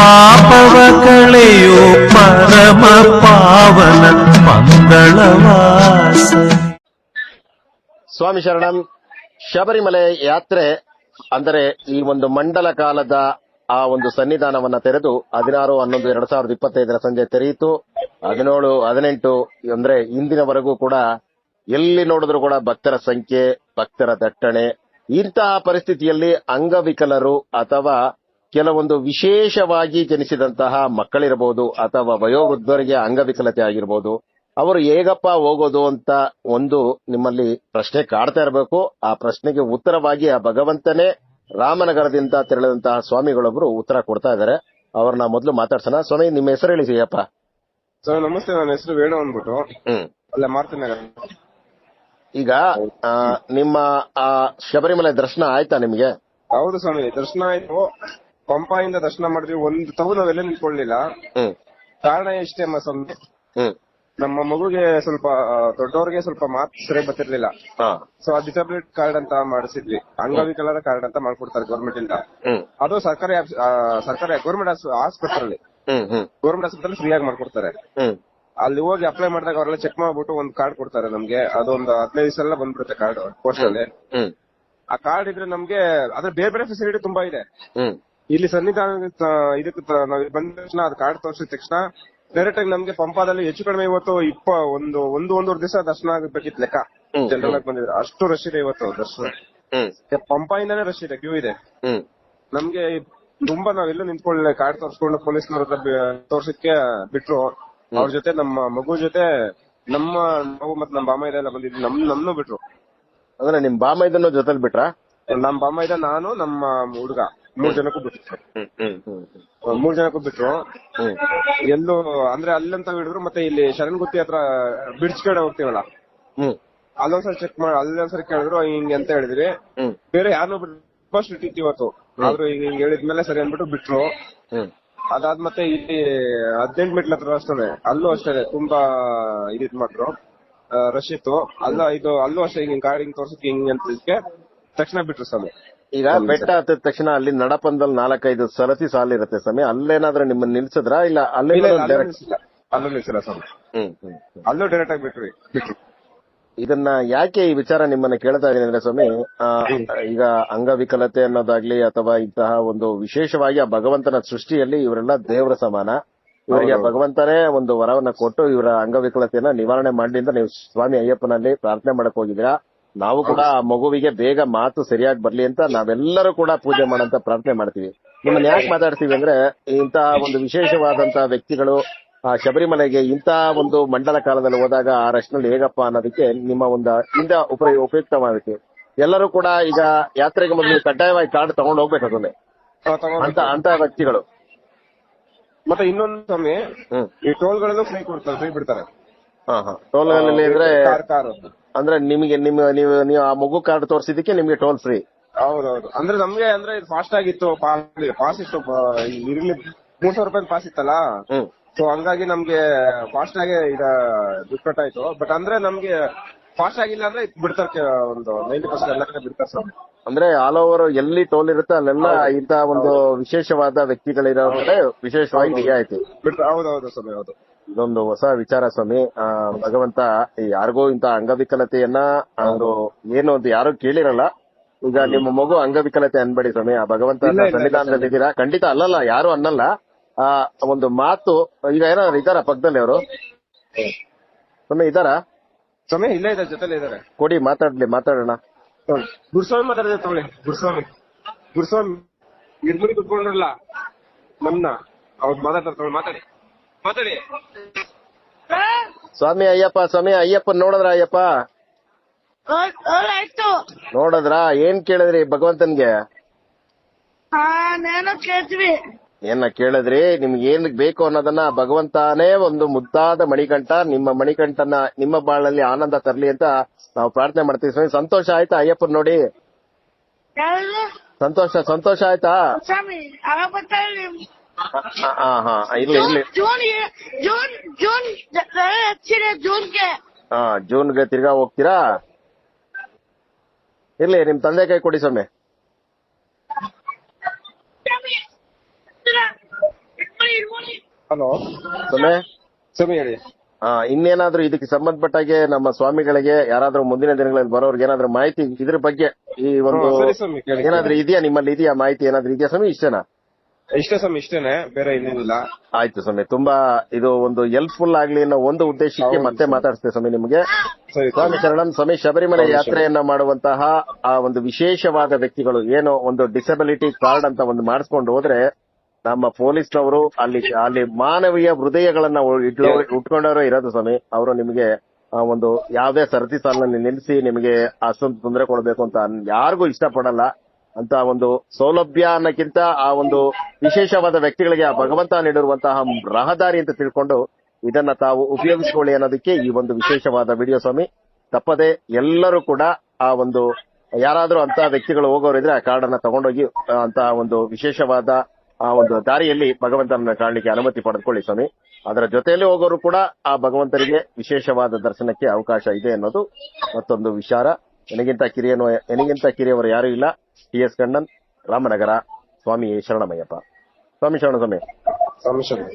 ಪಾಪವ ಕಳೆಯೋ ಪರಮ ಪಾವನ ಮಂಗಳವಾಸ. ಸ್ವಾಮಿ ಶರಣಂ, ಶಬರಿಮಲೆ ಯಾತ್ರೆ ಅಂದರೆ ಈ ಒಂದು ಮಂಡಲ ಕಾಲದ ಆ ಒಂದು ಸನ್ನಿಧಾನವನ್ನ ತೆರೆದು ಹದಿನಾರು, ಹನ್ನೊಂದು, ಎರಡ್ ಸಾವಿರದ ಇಪ್ಪತ್ತೈದರ ಸಂಜೆ ತೆರೆಯಿತು. ಹದಿನೇಳು, ಹದಿನೆಂಟು ಅಂದ್ರೆ ಇಂದಿನವರೆಗೂ ಕೂಡ ಎಲ್ಲಿ ನೋಡಿದ್ರು ಕೂಡ ಭಕ್ತರ ಸಂಖ್ಯೆ, ಭಕ್ತರ ದಟ್ಟಣೆ. ಇಂತಹ ಪರಿಸ್ಥಿತಿಯಲ್ಲಿ ಅಂಗವಿಕಲರು ಅಥವಾ ಕೆಲವೊಂದು ವಿಶೇಷವಾಗಿ ಜನಿಸಿದಂತಹ ಮಕ್ಕಳಿರಬಹುದು ಅಥವಾ ವಯೋವೃದ್ಧರಿಗೆ ಅಂಗವಿಕಲತೆ ಆಗಿರಬಹುದು. ಅವರು ಹೇಗಪ್ಪ ಹೋಗೋದು ಅಂತ ಒಂದು ನಿಮ್ಮಲ್ಲಿ ಪ್ರಶ್ನೆ ಕಾಡ್ತಾ ಇರಬೇಕು. ಆ ಪ್ರಶ್ನೆಗೆ ಉತ್ತರವಾಗಿ ಆ ಭಗವಂತನೇ ರಾಮನಗರದಿಂದ ತೆರಳಿದಂತಹ ಸ್ವಾಮಿಗಳೊಬ್ರು ಉತ್ತರ ಕೊಡ್ತಾ ಇದ್ದಾರೆ. ಅವ್ರನ್ನ ಮೊದಲು ಮಾತಾಡ್ಸೋಣ. ಸ್ವಾಮಿ ನಿಮ್ಮ ಹೆಸರು ಹೇಳಿ ಸಿಯಪ್ಪ ಸರ್ ನಮಸ್ತೆ. ನನ್ನ ಹೆಸರು ವೇಣು ಅಂದ್ಬಿಟ್ಟು. ಹ್ಮ್. ಅಲ್ಲೇ ಮಾರ್ತಿನಗರ ಈಗ ನಿಮ್ಮ ಆ ಶಬರಿಮಲೆ ದರ್ಶನ ಆಯ್ತಾ ನಿಮ್ಗೆ? ಹೌದು ಸ್ವಾಮಿ ದರ್ಶನ ಆಯ್ತು. ಪಂಪಾಯಿಂದ ದರ್ಶನ ಮಾಡಿದ್ವಿ. ಒಂದು ತಗು ನಾವೆಲ್ಲ ನಿಂತ್ಕೊಳ್ಳಿಲ್ಲ. ಹ್ಮ್. ಕಾರಣ ಎಷ್ಟೇ ಅಮ್ಮ ಸ್ವಾಮಿ. ಹ್ಮ್. ನಮ್ಮ ಮಗುಗೆ ಸ್ವಲ್ಪ ದೊಡ್ಡವರಿಗೆ ದೊಡ್ಡವ್ರಿಗೆ ಸ್ವಲ್ಪ ಮಾತು ಸರಿ ಬರ್ತಿರ್ಲಿಲ್ಲ ಹಾ. ಸೊ ಆ ಡಿಸಬಿಲಿಟಿ ಕಾರ್ಡ್ ಅಂತ ಮಾಡಿಸಿದ್ವಿ. ಅಂಗವಿಕಲರ ಕಾರ್ಡ್ ಅಂತ ಮಾಡ್ಕೊಡ್ತಾರೆ ಗೌರ್ಮೆಂಟ್ ಇಂದ. ಹ್ಮ್. ಅದು ಸರ್ಕಾರಿ ಆಫ್- ಆ, ಸರ್ಕಾರಿ ಗೌರ್ಮೆಂಟ್ ಆಸ್ಪತ್ರೆ ಹ್ಮ್ ಹ್ಮ್. ಗೌರ್ಮೆಂಟ್ ಆಸ್ಪತ್ರೆ ಫ್ರೀ ಆಗಿ ಮಾಡ್ಕೊಡ್ತಾರೆ. ಹ್ಮ್. ಅಲ್ಲಿ ಹೋಗಿ ಅಪ್ಲೈ ಮಾಡಿದಾಗ ಅವರೆಲ್ಲ ಚೆಕ್ ಮಾಡ್ಬಿಟ್ಟು ಒಂದು ಕಾರ್ಡ್ ಕೊಡ್ತಾರೆ ನಮ್ಗೆ. ಅದೊಂದು ಹದಿನೈದು ದಿವಸ ಎಲ್ಲ ಬಂದ್ಬಿಡುತ್ತೆ ಕಾರ್ಡ್ ಪೋಸ್ಟ್ ಅಲ್ಲಿ. ಹ್ಮ್. ಆ ಕಾರ್ಡ್ ಇದ್ರೆ ನಮ್ಗೆ ಅದ್ರ ಬೇರೆ ಬೇರೆ ಫೆಸಿಲಿಟಿ ತುಂಬಾ ಇದೆ. ಹ್ಮ್. ಇಲ್ಲಿ ಸನ್ನಿಧಾನ ಇದಕ್ಕೆ ತ- ನಾವ್ ಇಲ್ಲಿ ಬಂದ ತಕ್ಷಣ ಅದು ಕಾರ್ಡ್ ತೋರಿಸಿದ ತಕ್ಷಣ ಡೈರೆಕ್ಟ್ ಆಗಿ ನಮ್ಗೆ ಪಂಪಾದಲ್ಲಿ ಹೆಚ್ಚು ಕಡಿಮೆ ಇವತ್ತು ಇಪ್ಪ ಒಂದು ಒಂದು ಒಂದೂವರೆ ದಿವಸ ದರ್ಶನ ಆಗಬೇಕಿತ್ತು ಲೆಕ್ಕ. ಹ್ಮ್. ಜನರಲ್ ಆಗಿ ಬಂದಿದ್ರು. ಅಷ್ಟು ರಶ್ ಇದೆ ಇವತ್ತು ದರ್ಶನ. ಹ್ಮ್. ಪಂಪಾಯಿಂದಾನೇ ರಶ್ ಇದೆ ಕ್ಯೂ ಇದೆ. ಹ್ಮ್. ನಮ್ಗೆ ತುಂಬಾ ನಾವೆಲ್ಲೂ ನಿಂತ್ಕೊಳ್ಳಿಲ್ಲ. ಕಾರ್ಡ್ ತೋರಿಸ್ಕೊಂಡು ಪೊಲೀಸ್ನವ್ರ ಹತ್ರ ಬಿ- ತೋರ್ಸಕ್ಕೆ ಬಿಟ್ರು. ಅವ್ರ ಜೊತೆ ನಮ್ಮ ಮಗು ಜೊತೆ ನಮ್ಮ ನಾವು ಮತ್ತೆ ನಮ್ಮ ಬಾಮ ಇದೆಲ್ಲ ಬಂದಿದ್ವಿ ನಮ್ ನಮ್ನು ಬಿಟ್ರು. ಅಂದ್ರೆ ನಿಮ್ ಬಾಮೈದನ್ನು ಜೊತೆಲಿ ಬಿಟ್ರಾ? ನಮ್ ಬಾಮ ಇದೆ ನಾನು ನಮ್ಮ ಹುಡುಗ. ಮೂರ್ ಜನಕ್ಕೂ ಬಿಟ್ರು ಮೂರ್ ಜನಕ್ಕೂ ಬಿಟ್ರು. ಎಲ್ಲೂ ಅಂದ್ರೆ ಅಲ್ಲಂತ ಹಿಡಿದ್ರು ಮತ್ತೆ ಇಲ್ಲಿ ಶರಣ್ಗುತ್ತಿ ಹತ್ರ ಬ್ರಿಡ್ಜ್ ಕಡೆ ಹೋಗ್ತೀವಲ್ಲ? ಅಲ್ಲೊಂದ್ಸರಿ ಚೆಕ್ ಮಾಡಿ ಅಲ್ಲೊಂದ್ಸರಿ ಕೇಳಿದ್ರು ಹಿಂಗೆ ಅಂತ ಹೇಳಿದ್ರಿ. ಬೇರೆ ಯಾರು ಫಸ್ಟ್ ಇಟ್ಟಿತ್ತು ಇವತ್ತು. ಆದ್ರೂ ಈಗ ಹಿಂಗ್ ಹೇಳಿದ್ಮೇಲೆ ಸರಿ ಅಂದ್ಬಿಟ್ಟು ಬಿಟ್ರು. ಅದಾದ್ ಮತ್ತೆ ಇಲ್ಲಿ ಹದಿನೆಂಟು ಮೆಟ್ಲ ಹತ್ರ ಅಷ್ಟೇ ಅಲ್ಲೂ ಅಷ್ಟೇ ತುಂಬಾ ಇದ್ ಮಾಡ್ರು. ರಶ್ ಇತ್ತು. ಅಲ್ಲ ಇದು ಅಲ್ಲೂ ಅಷ್ಟೇ ಹಿಂಗ್ ಗಾಡಿ ಹಿಂಗ್ ತೋರ್ಸಕ್ ಹಿಂಗ್ ಅಂತ ತಕ್ಷಣ ಬಿಟ್ರು ಸ್ವಾಮಿ ಈಗ ಬೆಟ್ಟ ಹತ್ತಿದ ತಕ್ಷಣ ಅಲ್ಲಿ ನಡಪಂದಲ್ಲಿ ನಾಲ್ಕೈದು ಸರತಿ ಸಾಲಿರುತ್ತೆ ಸ್ವಾಮಿ. ಅಲ್ಲೇನಾದ್ರೂ ನಿಮ್ಮನ್ನ ನಿಲ್ಸಿದ್ರ? ಇಲ್ಲ ಅಲ್ಲೇ ಅಲ್ಲೂ ನಿಲ್ಸಿಲ್ಲ. ಸ್ವಾಮಿ. ಡೈರೆಕ್ಟ್ ಆಗಿ ಬಿಟ್ರಿ ಇದನ್ನ ಯಾಕೆ ಈ ವಿಚಾರ ನಿಮ್ಮನ್ನ ಕೇಳ್ತಾ ಇದೀನಿ ಅಂದ್ರೆ ಸ್ವಾಮಿ ಈಗ ಅಂಗವಿಕಲತೆ ಅನ್ನೋದಾಗ್ಲಿ ಅಥವಾ ಇಂತಹ ಒಂದು ವಿಶೇಷವಾಗಿ ಆ ಭಗವಂತನ ಸೃಷ್ಟಿಯಲ್ಲಿ ಇವರೆಲ್ಲ ದೇವರ ಸಮಾನ. ಇವರಿಗೆ ಭಗವಂತನೇ ಒಂದು ವರವನ್ನ ಕೊಟ್ಟು ಇವರ ಅಂಗವಿಕಲತೆಯನ್ನ ನಿವಾರಣೆ ಮಾಡಲಿ ಅಂತ ನೀವು ಸ್ವಾಮಿ ಅಯ್ಯಪ್ಪನಲ್ಲಿ ಪ್ರಾರ್ಥನೆ ಮಾಡಕ್ ಹೋಗಿದ್ದೀರಾ? ನಾವು ಕೂಡ ಆ ಮಗುವಿಗೆ ಬೇಗ ಮಾತು ಸರಿಯಾಗಿ ಬರ್ಲಿ ಅಂತ ನಾವೆಲ್ಲರೂ ಕೂಡ ಪೂಜೆ ಮಾಡಂತ ಪ್ರಾರ್ಥನೆ ಮಾಡ್ತೀವಿ. ನಿಮ್ಮನ್ನ ಯಾಕೆ ಮಾತಾಡ್ತೀವಿ ಅಂದ್ರೆ ಇಂತಹ ಒಂದು ವಿಶೇಷವಾದಂತಹ ವ್ಯಕ್ತಿಗಳು ಆ ಶಬರಿಮಲೆಗೆ ಇಂತಹ ಒಂದು ಮಂಡಲ ಕಾಲದಲ್ಲಿ ಹೋದಾಗ ಆ ರಶ್ನಲ್ಲಿ ಹೇಗಪ್ಪ ಅನ್ನೋದಕ್ಕೆ ನಿಮ್ಮ ಒಂದು ಇಂದ ಉಪ ಉಪಯುಕ್ತವಾಗುತ್ತೆ. ಎಲ್ಲರೂ ಕೂಡ ಈಗ ಯಾತ್ರೆಗೆ ಮೊದಲು ಕಡ್ಡಾಯವಾಗಿ ಕಾರ್ಡ್ ತಗೊಂಡು ಹೋಗ್ಬೇಕು ಅದನ್ನೇ. ಅಂತ ಅಂತ ವ್ಯಕ್ತಿಗಳು. ಮತ್ತೆ ಇನ್ನೊಂದು ಸ್ವಾಮಿ ಈ ಟೋಲ್ಗಳನ್ನು ಫ್ರೀ ಕೊಡ್ತಾರೆ ಫ್ರೀ ಬಿಡ್ತಾರೆ. ಹಾ ಹಾ. ಟೋಲ್ಗಳಲ್ಲಿ ಅಂದ್ರೆ ಕಾರ್ ಕಾರ್ ಅಂದ್ರೆ ನಿಮಗೆ ನಿಮ್ಮ ನೀವು ನೀವು ಆ ಮಗು ಕಾರ್ಡ್ ತೋರಿಸಿದಕ್ಕೆ ನಿಮಗೆ ಟೋಲ್ ಫ್ರೀ ಹೌದೌದು. ಅಂದ್ರೆ ನಮ್ಗೆ ಅಂದ್ರೆ ಇದು ಫಾಸ್ಟ್ ಆಗಿತ್ತು ಪಾಸ್ ಇತ್ತು ಇರ್ಲಿ ಮೂರ್ ಸಾವಿರ ರೂಪಾಯಿ ಪಾಸ್ ಇತ್ತಲ್ಲ? ಹ್ಮ್. ಸೊ ಹಂಗಾಗಿ ನಮ್ಗೆ ಫಾಸ್ಟ್ ಆಗಿ ಇದ ದುಡ್ಡು ಕಟ್ಟಾಯ್ತು. ಬಟ್ ಅಂದ್ರೆ ನಮ್ಗೆ ಫಾಸ್ಟ್ ಆಗಿಲ್ಲ ಅಂದ್ರೆ ಬಿಡ್ತಾರೆ ಒಂದು ನೈಂಟಿ ಪರ್ಸೆಂಟ್ ಎಲ್ಲ ಕಡೆ ಬಿಡ್ತಾರೆ ಸರ್. ಅಂದ್ರೆ ಆಲ್ ಓವರ್ ಎಲ್ಲಿ ಟೋಲ್ ಇರುತ್ತೆ ಅಲ್ಲೆಲ್ಲ ಇಂತ ಒಂದು ವಿಶೇಷವಾದ ವ್ಯಕ್ತಿಗಳಿರೋ ಕಡೆ ವಿಶೇಷವಾಗಿ ರಿಯಾಯಿತಿ ಬಿಡ್ತಾರೆ ಹೌದೌದು ಸರ್ ಹೌದು. ಇದೊಂದು ಹೊಸ ವಿಚಾರ ಸ್ವಾಮಿ. ಭಗವಂತ ಯಾರಿಗೂ ಇಂತ ಅಂಗವಿಕಲತೆಯನ್ನ ಒಂದು ಏನು ಅಂತ ಯಾರು ಕೇಳಿರಲ್ಲ. ಈಗ ನಿಮ್ಮ ಮಗು ಅಂಗವಿಕಲತೆ ಅನ್ಬೇಡಿ ಸ್ವಾಮಿ. ಆ ಭಗವಂತ ಸನ್ನಿಧಾನದಲ್ಲಿ ಇದ್ದೀರಾ? ಖಂಡಿತ ಅಲ್ಲಲ್ಲ ಯಾರು ಅನ್ನಲ್ಲ. ಆ ಒಂದು ಮಾತು ಈಗ ಏನಾದ್ರು ಇದಾರ ಪಕ್ಕದಲ್ಲಿ ಅವರು? ಸ್ವಾಮಿ ಇದಾರ ಸ್ವಾಮಿ ಇಲ್ಲೇ ಇದೆ ಜೊತೆಲೆ ಇದಾರೆ ಕೊಡಿ ಮಾತಾಡ್ಲಿ ಮಾತಾಡೋಣ. ಗುರುಸ್ವಾಮಿ ಮಾತಾಡಿದೆ ತಗೊಳ್ಳಿ ಗುರುಸ್ವಾಮಿ. ಗುರುಸ್ವಾಮಿ ಇರ್ಮುಡಿ ಕುತ್ಕೊಂಡ್ರಲ್ಲ ನಮ್ನ ಅವ್ರು ಮಾತಾಡ್ತಾರೆ ತಗೊಳ್ಳಿ ಮಾತಾಡಿ. ಸ್ವಾಮಿ ಅಯ್ಯಪ್ಪ ಸ್ವಾಮಿ ಅಯ್ಯಪ್ಪ ನೋಡಿದ್ರ ಅಯ್ಯಪ್ಪ? ಆಯ್ತು ನೋಡಿದ್ರ? ಏನ್ ಕೇಳಿದ್ರಿ ಭಗವಂತನ್ಗೆ? ಹಾ ನೇನು ಕೇಳ್ತೀವಿ. ಏನ ಕೇಳಿದ್ರಿ? ನಿಮ್ಗೆ ಏನ್ ಬೇಕು ಅನ್ನೋದನ್ನ ಭಗವಂತನೇ ಒಂದು ಮುದ್ದಾದ ಮಣಿಕಂಠ ನಿಮ್ಮ ಮಣಿಕಂಠನ ನಿಮ್ಮ ಬಾಳಲ್ಲಿ ಆನಂದ ತರ್ಲಿ ಅಂತ ನಾವು ಪ್ರಾರ್ಥನೆ ಮಾಡ್ತೀವಿ. ಸ್ವಾಮಿ ಸಂತೋಷ ಆಯ್ತಾ ಅಯ್ಯಪ್ಪನ್ ನೋಡಿ? ಸಂತೋಷ ಸಂತೋಷ ಆಯ್ತಾ? ಇರ್ಲಿ ಜೂನ್ ಹಚ್ಚಿದೆ ಜೂನ್ಗೆ. ಹಾ ಜೂನ್ಗೆ ತಿರ್ಗಾ ಹೋಗ್ತೀರಾ? ಇರ್ಲಿ ನಿಮ್ ತಂದೆ ಕೈ ಕೊಡಿ ಸ್ವಾಮಿ. ಹಲೋ. ಸ್ವಾಮಿ. ಸ್ವಾಮಿ ಹೇಳಿ. ಆ, ಇನ್ನೇನಾದ್ರೂ ಇದಕ್ಕೆ ಸಂಬಂಧಪಟ್ಟಾಗೆ ನಮ್ಮ ಸ್ವಾಮಿಗಳಿಗೆ ಯಾರಾದ್ರೂ ಮುಂದಿನ ದಿನಗಳಲ್ಲಿ ಬರೋರ್ಗೆ ಏನಾದ್ರೂ ಮಾಹಿತಿ ಇದ್ರ ಬಗ್ಗೆ ಈ ಒಂದು ಏನಾದ್ರೂ ಇದೆಯಾ? ನಿಮ್ಮಲ್ಲಿ ಇದೆಯಾ ಮಾಹಿತಿ ಏನಾದ್ರೂ ಇದೆಯಾ ಸ್ವಾಮಿ? ಇಷ್ಟೇನಾ? ಇಷ್ಟೇ ಸ್ವಾಮಿ ಇಷ್ಟೇನೆ ಬೇರೆ ಇನ್ನೇನಿಲ್ಲ. ಆಯ್ತು ಸ್ವಾಮಿ ತುಂಬಾ ಇದು ಒಂದು ಹೆಲ್ಪ್ಫುಲ್ ಆಗ್ಲಿ ಅನ್ನೋ ಒಂದು ಉದ್ದೇಶಕ್ಕೆ ಮತ್ತೆ. ಮಾತಾಡ್ತೇವೆ ಸ್ವಾಮಿ ನಿಮಗೆ. ಸ್ವಾಮಿ. ಶರಣನ್ ಸ್ವಾಮಿ ಶಬರಿಮಲೆ ಯಾತ್ರೆಯನ್ನ ಮಾಡುವಂತಹ ಆ ಒಂದು ವಿಶೇಷವಾದ ವ್ಯಕ್ತಿಗಳು ಏನೋ ಒಂದು ಡಿಸಬಿಲಿಟಿ ಕಾರ್ಡ್ ಅಂತ ಒಂದು ಮಾಡಿಸ್ಕೊಂಡು ಹೋದ್ರೆ ನಮ್ಮ ಪೊಲೀಸ್ನವರು ಅಲ್ಲಿ ಅಲ್ಲಿ ಮಾನವೀಯ ಹೃದಯಗಳನ್ನ ಇಟ್ಲೋ ಉಟ್ಕೊಂಡವರು ಇರೋದು ಸ್ವಾಮಿ. ಅವರು ನಿಮಗೆ ಆ ಒಂದು ಯಾವ್ದೇ ಸರತಿ ಸಾಲಿನಲ್ಲಿ ನಿಲ್ಲಿಸಿ ನಿಮಗೆ ಅಷ್ಟೊಂದು ತೊಂದರೆ ಕೊಡಬೇಕು ಅಂತ ಯಾರಿಗೂ ಇಷ್ಟಪಡಲ್ಲ. ಅಂತ ಒಂದು ಸೌಲಭ್ಯ ಅನ್ನಕ್ಕಿಂತ ಆ ಒಂದು ವಿಶೇಷವಾದ ವ್ಯಕ್ತಿಗಳಿಗೆ ಆ ಭಗವಂತ ನೀಡಿರುವಂತಹ ರಹದಾರಿ ಅಂತ ತಿಳ್ಕೊಂಡು ಇದನ್ನ ತಾವು ಉಪಯೋಗಿಸಿಕೊಳ್ಳಿ ಅನ್ನೋದಕ್ಕೆ ಈ ಒಂದು ವಿಶೇಷವಾದ ವಿಡಿಯೋ ಸ್ವಾಮಿ. ತಪ್ಪದೆ ಎಲ್ಲರೂ ಕೂಡ ಆ ಒಂದು ಯಾರಾದರೂ ಅಂತ ವ್ಯಕ್ತಿಗಳು ಹೋಗೋರಿದ್ರೆ ಆ ಕಾರ್ಡ್ ಅನ್ನ ತಗೊಂಡೋಗಿ ಅಂತ ಒಂದು ವಿಶೇಷವಾದ ಆ ಒಂದು ದಾರಿಯಲ್ಲಿ ಭಗವಂತನ ಕಾಣಲಿಕ್ಕೆ ಅನುಮತಿ ಪಡೆದುಕೊಳ್ಳಿ ಸ್ವಾಮಿ. ಅದರ ಜೊತೆಯಲ್ಲಿ ಹೋಗೋರು ಕೂಡ ಆ ಭಗವಂತರಿಗೆ ವಿಶೇಷವಾದ ದರ್ಶನಕ್ಕೆ ಅವಕಾಶ ಇದೆ ಅನ್ನೋದು ಮತ್ತೊಂದು ವಿಚಾರ. ನನಗಿಂತ ಕಿರಿಯನು ಎನಗಿಂತ ಕಿರಿಯವರು ಯಾರು ಇಲ್ಲ. ಟಿ ಎಸ್ ಕಣ್ಣನ್ ರಾಮನಗರ ಸ್ವಾಮಿ ಶರಣಮಯ್ಯಪ್ಪ ಸ್ವಾಮಿ ಶರಣ ಸ್ವಾಮಿ ಸ್ವಾಮಿ ಶರಣ